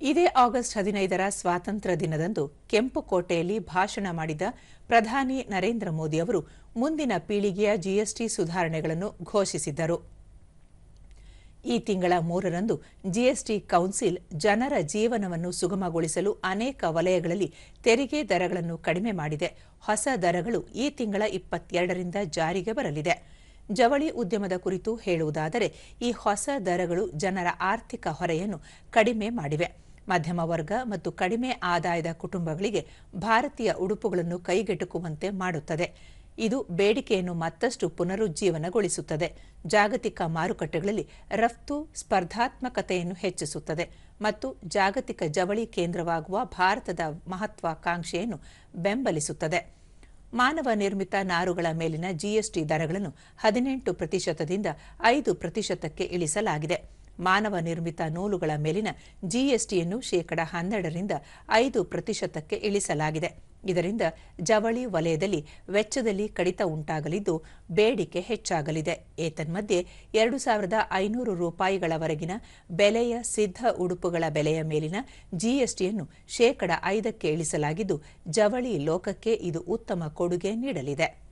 ಇದೇ ಆಗಸ್ಟ್ ಹದಿನೈದರ ಸ್ವಾತಂತ್ರ್ಯ ದಿನದಂದು ಕೆಂಪುಕೋಟೆಯಲ್ಲಿ ಭಾಷಣ ಮಾಡಿದ ಪ್ರಧಾನಿ ನರೇಂದ್ರ ಮೋದಿ ಅವರು ಮುಂದಿನ ಪೀಳಿಗೆಯ ಜಿಎಸ್ಟಿ ಸುಧಾರಣೆಗಳನ್ನು ಘೋಷಿಸಿದ್ದರು. ಈ ತಿಂಗಳ ಮೂರರಂದು ಜಿಎಸ್ಟಿ ಕೌನ್ಸಿಲ್ ಜನರ ಜೀವನವನ್ನು ಸುಗಮಗೊಳಿಸಲು ಅನೇಕ ವಲಯಗಳಲ್ಲಿ ತೆರಿಗೆ ದರಗಳನ್ನು ಕಡಿಮೆ ಮಾಡಿದೆ. ಹೊಸ ದರಗಳು ಈ ತಿಂಗಳ ಇಪ್ಪತ್ತೆರಡರಿಂದ ಜಾರಿಗೆ ಬರಲಿದೆ. ಜವಳಿ ಉದ್ಯಮದ ಕುರಿತು ಹೇಳುವುದಾದರೆ, ಈ ಹೊಸ ದರಗಳು ಜನರ ಆರ್ಥಿಕ ಹೊರೆಯನ್ನು ಕಡಿಮೆ ಮಾಡಿವೆ. ಮಧ್ಯಮ ವರ್ಗ ಮತ್ತು ಕಡಿಮೆ ಆದಾಯದ ಕುಟುಂಬಗಳಿಗೆ ಭಾರತೀಯ ಉಡುಪುಗಳನ್ನು ಕೈಗೆಟುಕುವಂತೆ ಮಾಡುತ್ತದೆ. ಇದು ಬೇಡಿಕೆಯನ್ನು ಮತ್ತಷ್ಟು ಪುನರುಜ್ಜೀವನಗೊಳಿಸುತ್ತದೆ. ಜಾಗತಿಕ ಮಾರುಕಟ್ಟೆಗಳಲ್ಲಿ ರಫ್ತು, ಸ್ಪರ್ಧಾತ್ಮಕತೆಯನ್ನು ಹೆಚ್ಚಿಸುತ್ತದೆ ಮತ್ತು ಜಾಗತಿಕ ಜವಳಿ ಕೇಂದ್ರವಾಗುವ ಭಾರತದ ಮಹತ್ವಾಕಾಂಕ್ಷೆಯನ್ನು ಬೆಂಬಲಿಸುತ್ತದೆ. ಮಾನವ ನಿರ್ಮಿತ ನಾರುಗಳ ಮೇಲಿನ ಜಿಎಸ್ಟಿ ದರಗಳನ್ನು ಹದಿನೆಂಟು ಪ್ರತಿಶತದಿಂದ ಐದು ಪ್ರತಿಶತಕ್ಕೆ ಇಳಿಸಲಾಗಿದೆ. ಮಾನವ ನಿರ್ಮಿತ ನೂಲುಗಳ ಮೇಲಿನ ಜಿಎಸ್ಟಿಯನ್ನು ಶೇಕಡ ಹನ್ನೆರಡರಿಂದ ಐದು ಪ್ರತಿಶತಕ್ಕೆ ಇಳಿಸಲಾಗಿದೆ. ಇದರಿಂದ ಜವಳಿ ವಲಯದಲ್ಲಿ ವೆಚ್ಚದಲ್ಲಿ ಕಡಿತ ಉಂಟಾಗಲಿದ್ದು ಬೇಡಿಕೆ ಹೆಚ್ಚಾಗಲಿದೆ. ಏತನ್ಮಧ್ಯೆ ಎರಡು ಸಾವಿರದ ಐನೂರು ರೂಪಾಯಿಗಳವರೆಗಿನ ಬೆಲೆಯ ಸಿದ್ಧ ಉಡುಪುಗಳ ಬೆಲೆಯ ಮೇಲಿನ ಜಿಎಸ್ಟಿಯನ್ನು ಶೇಕಡ ಐದಕ್ಕೆ ಇಳಿಸಲಾಗಿದ್ದು ಜವಳಿ ಲೋಕಕ್ಕೆ ಇದು ಉತ್ತಮ ಕೊಡುಗೆ ನೀಡಲಿದೆ.